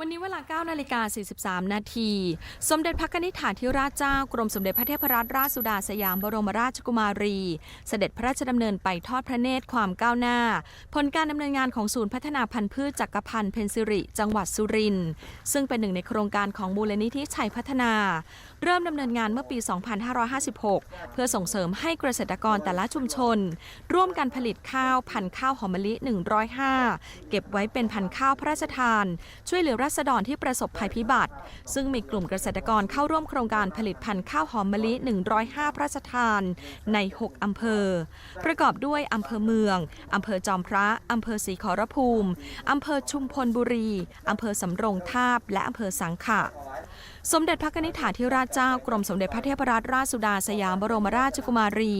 วันนี้เวลา 9 นาฬิกา 43 นาที สมเด็จพระนิธิฐาธิราชเจ้ากรมสมเด็จพระเทพรัตนราชสุดาสยามบรมราชกุมารี เสด็จพระราชดำเนินไปทอดพระเนตรความก้าวหน้า ผลการดำเนินงานของศูนย์พัฒนาพันธุ์พืชจักรพันธ์เพนซิริ จังหวัดสุรินทร์ ซึ่งเป็นหนึ่งในโครงการของมูลนิธิชัยพัฒนา เริ่มดำเนินงานเมื่อปี 2556 เพื่อส่งเสริมให้เกษตรกรแต่ละชุมชน ร่วมกันผลิตข้าวพันธุ์ข้าวหอมมะลิ 105 เก็บไว้เป็นพันธุ์ข้าวพระราชทาน ช่วยเหลือราษฎรที่ประสบภัยพิบัติ ซึ่งมีกลุ่มเกษตรกรเข้าร่วมโครงการผลิตพันธุ์ข้าวหอมมะลิ 105 พระราชทานใน 6 อำเภอ ประกอบด้วยอำเภอเมือง อำเภอจอมพระ อำเภอศรีขอรภูมิ อำเภอชุมพลบุรี อำเภอสำโรงทาบ และอำเภอสังขะ สมเด็จพระนิธิฐาธิราชเจ้ากรมสมเด็จพระเทพรัตนราชสุดาสยามบรมราชกุมารี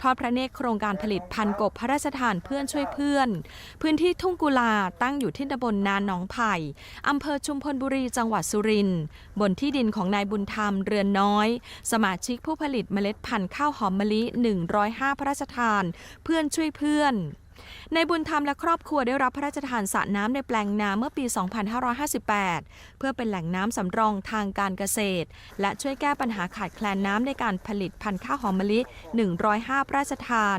ทอดพระเนตรโครงการผลิตพันกบพระราชทานเพื่อนช่วยเพื่อน พื้นที่ทุ่งกุลาตั้งอยู่ที่ตำบลนานหนองไผ่อำเภอชุมพลบุรีจังหวัดสุรินทร์บนที่ดินของนายบุญธรรมเรือนน้อย สมาชิกผู้ผลิตเมล็ดพันธุ์ข้าวหอมมะลิ 105 พระราชทาน เพื่อนช่วยเพื่อน ในบุญธรรมและครอบครัวได้รับพระราชทานสระน้ำในแปลงนาเมื่อปี 2558 เพื่อเป็นแหล่งน้ำสำรองทางการเกษตร และช่วยแก้ปัญหาขาดแคลนน้ำในการผลิตพันธุ์ข้าวหอมมะลิ 105พระราชทาน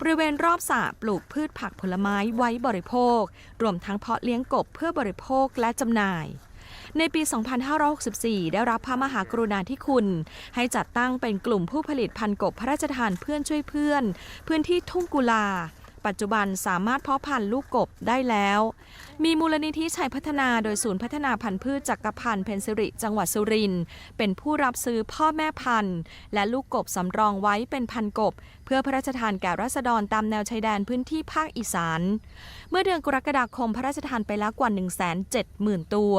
บริเวณรอบสระปลูกพืชผักผลไม้ไว้บริโภค รวมทั้งเพาะเลี้ยงกบเพื่อบริโภคและจำหน่ายในปี 2564 ได้รับพระมหากรุณาธิคุณ ให้จัดตั้งเป็นกลุ่มผู้ผลิตพันธุ์กบพระราชทานเพื่อนช่วยเพื่อน พื้นที่ทุ่งกุลา ปัจจุบันสามารถเพาะพันธุ์ลูกกบได้แล้ว มีมูลนิธิชัยพัฒนาโดยศูนย์พัฒนาพันธุ์พืชจักรพันธ์เพนซิริ จังหวัดสุรินทร์เป็นผู้รับซื้อพ่อแม่พันธุ์ และลูกกบสำรองไว้เป็นพันกบ เพื่อพระราชทานแก่รัษฎรตามแนวชายแดนพื้นที่ภาคอีสาน เมื่อเดือนกรกฎาคมพระราชทานไปแล้วกว่า 170,000 ตัว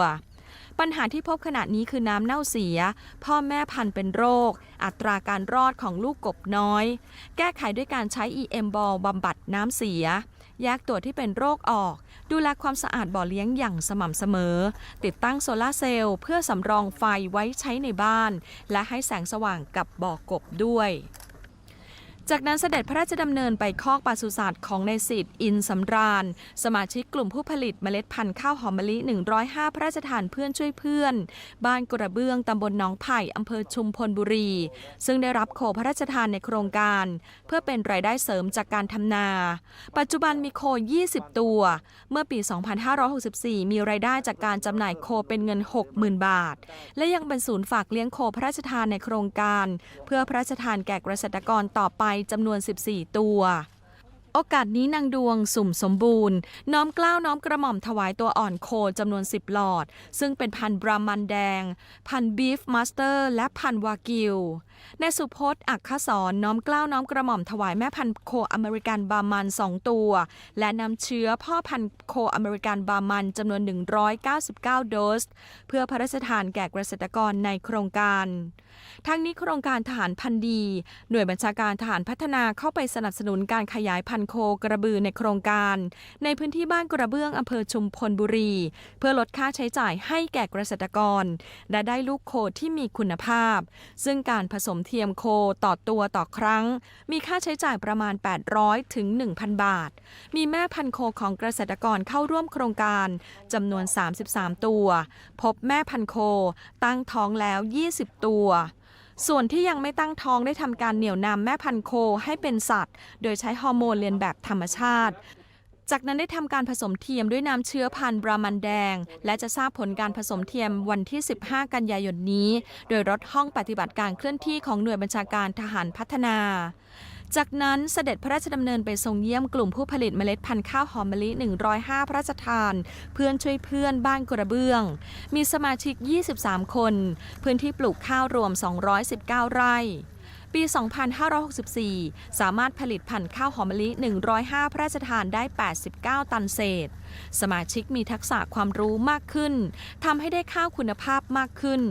ปัญหาที่พบขณะนี้คือน้ำเน่าเสีย พ่อแม่พันธุ์เป็นโรค อัตราการรอดของลูกกบน้อย แก้ไขด้วยการใช้ EM บอลบำบัดน้ำเสีย แยกตัวที่เป็นโรคออก ดูแลความสะอาดบ่อเลี้ยงอย่างสม่ำเสมอ ติดตั้งโซลาร์เซลล์เพื่อสำรองไฟไว้ใช้ในบ้าน และให้แสงสว่างกับบ่อกบด้วย จากนั้นเสด็จพระราชดำเนินไปคอกปศุสัตว์ของในสิทธิ์อินสำราญ สมาชิกกลุ่มผู้ผลิตเมล็ดพันธุ์ข้าวหอมมะลิ 105 พระราชทานเพื่อนช่วยเพื่อน บ้านกระเบื้องตำบลหนองไผ่อำเภอชุมพลบุรี ซึ่งได้รับโคพระราชทานในโครงการ เพื่อเป็นรายได้เสริมจากการทำนา ปัจจุบันมีโค 20 ตัว เมื่อปี 2564 มีรายได้จากการจำหน่ายโคเป็นเงิน 60,000 บาท และยังเป็นศูนย์ฝากเลี้ยงโคพระราชทานในโครงการ เพื่อพระราชทานแก่เกษตรกรต่อไปจำนวน 14 ตัว โอกาสนี้นางดวงสุ่มสมบูรณ์ น้อมกล้าวน้อมกระหม่อมถวายตัวอ่อนโคจำนวน 10 หลอด ซึ่งเป็นพันธุ์บรามันแดง พันธุ์บีฟมาสเตอร์ และพันธุ์วากิว ในสุพจน์อักขสอนน้อมกล้าวน้อมกระหม่อมถวายแม่พันโคอเมริกันบามัน 2 ตัว และนำเชื้อพ่อพันโคอเมริกันบามันจำนวน 199 โดส เพื่อพระราชทานแก่เกษตรกรในโครงการ ทั้งนี้โครงการทหารพันดี หน่วยบัญชาการทหารพัฒนาเข้าไปสนับสนุนการขยายพันโคกระบือในโครงการ ในพื้นที่บ้านกระเบื้องอำเภอชุมพลบุรี เพื่อลดค่าใช้จ่ายให้แก่เกษตรกร และได้ลูกโคที่มีคุณภาพ ซึ่งการผสมเทียมโคต่อตัวต่อครั้ง มีค่าใช้จ่ายประมาณ 800 ถึง 1,000 บาท มีแม่พันธุ์โคของเกษตรกรเข้าร่วมโครงการจำนวน 33 ตัว พบแม่พันธุ์โคตั้งท้องแล้ว 20 ตัวส่วนที่ยังไม่ตั้งท้องได้ทำการเหนี่ยวนำแม่พันธุ์โคให้เป็นสัตว์ โดยใช้ฮอร์โมนเลียนแบบธรรมชาติ จากนั้นได้ทำการผสมเทียมด้วยน้ำเชื้อพันธุ์บรามันแดง และจะทราบผลการผสมเทียมวันที่ 15 กันยายนนี้ โดยรถห้องปฏิบัติการเคลื่อนที่ของหน่วยบัญชาการทหารพัฒนา จากนั้นเสด็จพระราชดำเนินไปทรงเยี่ยมกลุ่มผู้ผลิตเมล็ดพันธุ์ข้าวหอมมะลิ 105 พระราชทาน เพื่อนช่วยเพื่อนบ้านกระเบื้อง มีสมาชิก 23 คน พื้นที่ปลูกข้าวรวม 219 ไร่ ปี 2564 สามารถผลิตพันธุ์ข้าวหอมมะลิ 105 พระราชทานได้ 89 ตันเศษ สมาชิกมีทักษะความรู้มากขึ้น ทำให้ได้ข้าวคุณภาพมากขึ้น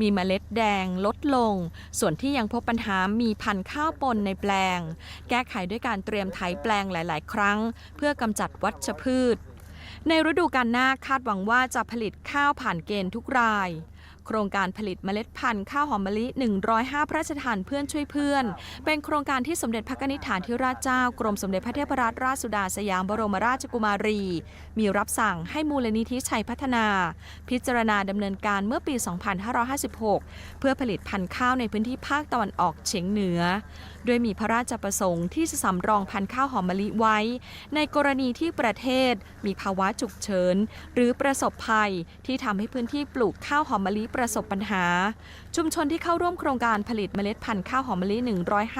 มีเมล็ดแดงลดลง ส่วนที่ยังพบปัญหามีพันธุ์ข้าวปนในแปลง แก้ไขด้วยการเตรียมไถแปลงหลาย ๆ ครั้ง เพื่อกำจัดวัชพืชในฤดูกาลหน้าคาดหวังว่าจะผลิตข้าวผ่านเกณฑ์ทุกราย ครงการผลิตเมล็ดพันธุ์ข้าวหอมมะลิ 105 พระราชทานเพื่อนช่วยเพื่อน เป็นโครงการที่สมเด็จพระนิธิฐานที่ราชเจ้ากรมสมเด็จพระเทพรัตนราชสุดาสยามบรมราชกุมารี มีรับสั่งให้มูลนิธิชัยพัฒนา พิจารณาดำเนินการเมื่อปี 2556 เพื่อผลิตพันธุ์ข้าวในพื้นที่ภาคตะวันออกเฉียงเหนือโดยมีพระราชประสงค์ที่จะสำรองพันธุ์ข้าวหอมมะลิไว้ ในกรณีที่ประเทศมีภาวะฉุกเฉินหรือประสบภัยที่ทำให้พื้นที่ปลูกข้าวหอมมะลิประสบปัญหา ชุมชนที่เข้าร่วมโครงการผลิตเมล็ดพันธุ์ข้าวหอมมะลิ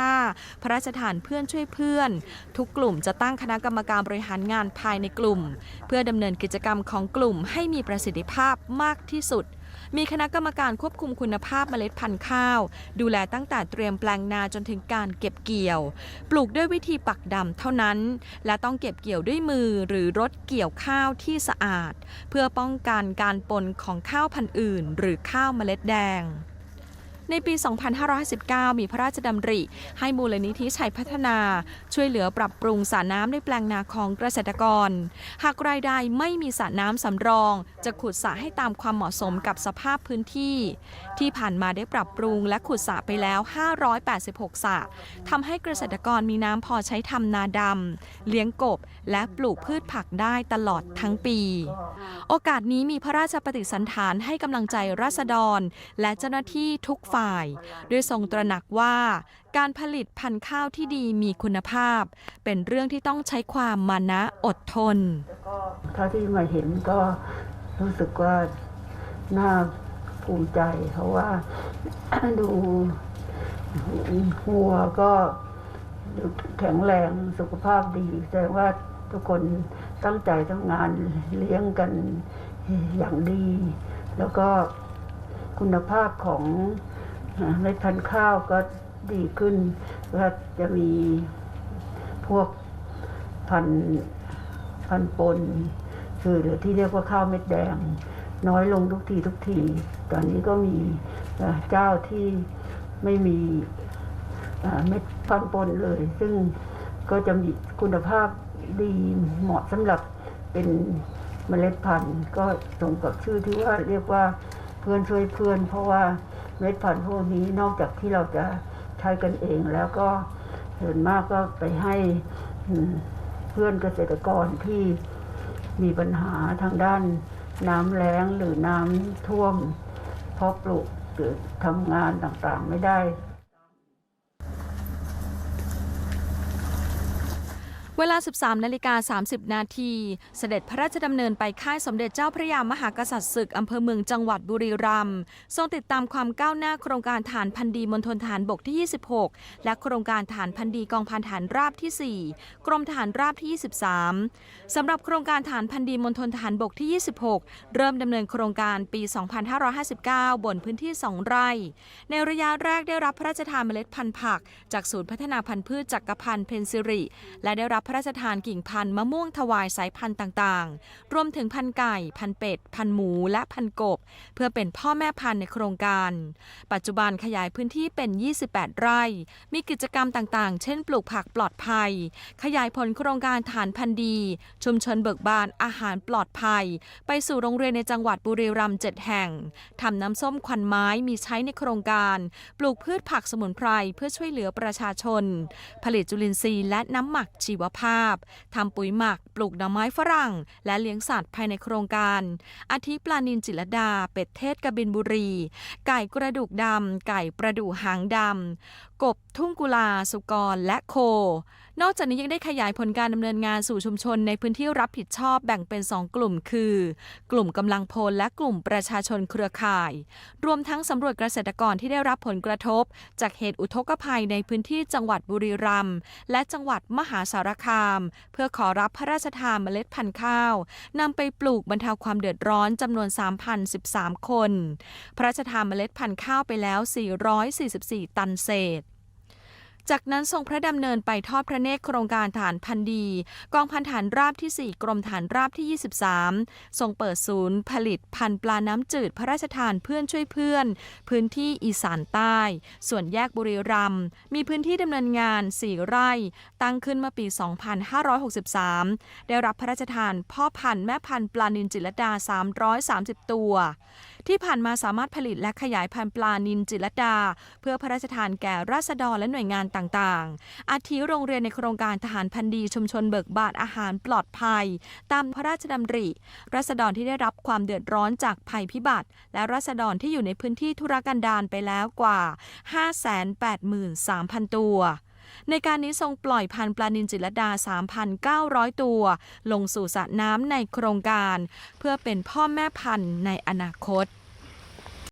105 พระราชทานเพื่อนช่วยเพื่อน ทุกกลุ่มจะตั้งคณะกรรมการบริหารงานภายในกลุ่ม เพื่อดำเนินกิจกรรมของกลุ่มให้มีประสิทธิภาพมากที่สุด มีคณะกรรมการควบคุมคุณภาพเมล็ดพันธุ์ข้าว ดูแลตั้งแต่เตรียมแปลงนาจนถึงการเก็บเกี่ยว ปลูกด้วยวิธีปักดำเท่านั้น และต้องเก็บเกี่ยวด้วยมือหรือรถเกี่ยวข้าวที่สะอาด เพื่อป้องกันการปนของข้าวพันธุ์อื่น หรือข้าวเมล็ดแดง ในปี 2519 มีพระราชดำริ ให้มูลนิธิชัยพัฒนา ช่วยเหลือปรับปรุงสระน้ำในแปลงนาของเกษตรกร หากรายได้ไม่มีสระน้ำสำรอง จะขุดสระให้ตามความเหมาะสมกับสภาพพื้นที่ ที่ผ่านมาได้ปรับปรุงและขุดสระไปแล้ว 586 สระทำให้เกษตรกรมีน้ำพอใช้ทำนาดำเลี้ยงกบ และปลูกพืชผักได้ตลอดทั้งปี โอกาสนี้มีพระราชปฏิสันฐานให้กำลังใจราษฎร และเจ้าหน้าที่ทุกฝ่ายโดยทรงตระหนักว่า การผลิตพันธุ์ข้าวที่ดีมีคุณภาพ เป็นเรื่องที่ต้องใช้ความมานะอดทนเท่าที่มาเห็นก็รู้สึกว่าน่าภูมิใจเพราะว่าดูวัวก็แข็งแรงสุขภาพดีแสดงว่าทุกคนตั้งใจทำงานเลี้ยงกันอย่างดี แล้วก็คุณภาพของ เม็ดพันธุ์ข้าวก็ดีขึ้นว่าจะมีพวกพันธุ์พันปนคือหรือที่เรียกว่าข้าวเม็ดแดง น้อยลงทุกทีทุกที ตอนนี้ก็มีเจ้าที่ไม่มีเม็ดพันปนเลย ซึ่งก็จะมีคุณภาพดีเหมาะสำหรับเป็นเมล็ดพันธุ์ ก็สมกับชื่อที่ว่าเรียกว่าเพื่อนช่วยเพื่อน เพราะว่า เม็ดพันธุ์พวกนี้นอกจากที่เราจะใช้กันเองแล้วก็ส่วนมากก็ไปให้เพื่อนเกษตรกรที่มีปัญหาทางด้านน้ำแล้งหรือน้ำท่วมเพราะปลูกหรือทำงานต่างๆไม่ได้ เวลา 13นาฬิกา30 นาที เสด็จพระราชดำเนินไปค่ายสมเด็จเจ้าพระยามหากษัตริย์ศึกอำเภอเมืองจังหวัดบุรีรัมย์ทรงติดตามความก้าวหน้าโครงการฐานพันดีมณฑลฐานบกที่ 26 และโครงการฐานพันดีกองพันฐานราบที่ 4 กรมฐานราบที่ 23สำหรับโครงการฐานพันดีมณฑลฐานบกที่ 26 เริ่มดำเนินโครงการปี 2559 บนพื้นที่ 2 ไร่ ในระยะแรกได้รับพระราชทานเมล็ดพันธุ์ผัก จากศูนย์พัฒนาพันธุ์พืชจักรพันธ์เพนซิริ และได้รับระราชทานกิ่งพันธุ์มะม่วงถวายสายพันธุ์ต่างๆ รวมถึงพันธ์ไก่ พันธ์เป็ด พันธ์หมู และพันธ์กบ เพื่อเป็นพ่อแม่พันธุ์ในโครงการ ปัจจุบันขยายพื้นที่เป็น 28 ไร่ มีกิจกรรมต่างๆ เช่น ปลูกผักปลอดภัย ขยายผลโครงการฐานพันธุ์ดี ชุมชนเบิกบานอาหารปลอดภัย ไปสู่โรงเรียนในจังหวัดบุรีรัมย์7แห่งทำน้ำส้มควันไม้มีใช้ในโครงการ ปลูกพืชผักสมุนไพรเพื่อช่วยเหลือประชาชน ผลิตจุลินทรีย์และน้ำหมักชีวภาพทำปุ๋ยหมัก ปลูกดอกไม้ฝรั่ง และเลี้ยงสัตว์ภายในโครงการ อาทิปลานินจิรดา เป็ดเทศกบินบุรี ไก่กระดูกดำไก่ประดู่หางดำกบทุ่งกุลาสุกรและโค นอกจากนี้ยังได้ขยายผลการดำเนินงานสู่ชุมชนในพื้นที่รับผิดชอบแบ่งเป็น 2 กลุ่ม คือ กลุ่มกำลังพลและกลุ่มประชาชนเครือข่าย รวมทั้งสำรวจเกษตรกรที่ได้รับผลกระทบ จากเหตุอุทกภัยในพื้นที่จังหวัดบุรีรัมย์และจังหวัดมหาสารคาม เพื่อขอรับพระราชทานเมล็ดพันธุ์ข้าวนำไปปลูกบรรเทาความเดือดร้อนจำนวน 3,013 คน พระราชทานเมล็ดพันธุ์ข้าวไปแล้ว 444 ตันเศษ จากนั้นทรงพระดำเนินไปทอดพระเนตรโครงการฐานพันดี กองพันฐานราบที่ 4 กรมฐานราบที่ 23 ทรงเปิดศูนย์ ผลิตพันธ์ปลาน้ำจืดพระราชทานเพื่อนช่วยเพื่อน พื้นที่อีสานใต้ ส่วนแยกบุรีรัมย์มีพื้นที่ดำเนินงาน 4 ไร่ ตั้งขึ้นเมื่อปี 2563 ได้รับพระราชทานพ่อพันธุ์แม่พันธุ์ปลานินจิรดา 330 ตัวที่ผ่านมาสามารถผลิตและขยายพันธุ์ปลานินจิรดา เพื่อพระราชทานแก่ราษฎรและหน่วยงานต่างๆ อาทิโรงเรียนในโครงการทหารพันธุ์ดีชุมชนเบิกบานอาหารปลอดภัย ตามพระราชดำริ ราษฎรที่ได้รับความเดือดร้อนจากภัยพิบัติ และราษฎรที่อยู่ในพื้นที่ธุรกันดารไปแล้วกว่า 583,000 ตัว ในการนี้ทรงปล่อยพันธุ์ปลานินจิรดา 3,900 ตัว ลงสู่สระน้ำในโครงการ เพื่อเป็นพ่อแม่พันธุ์ในอนาคต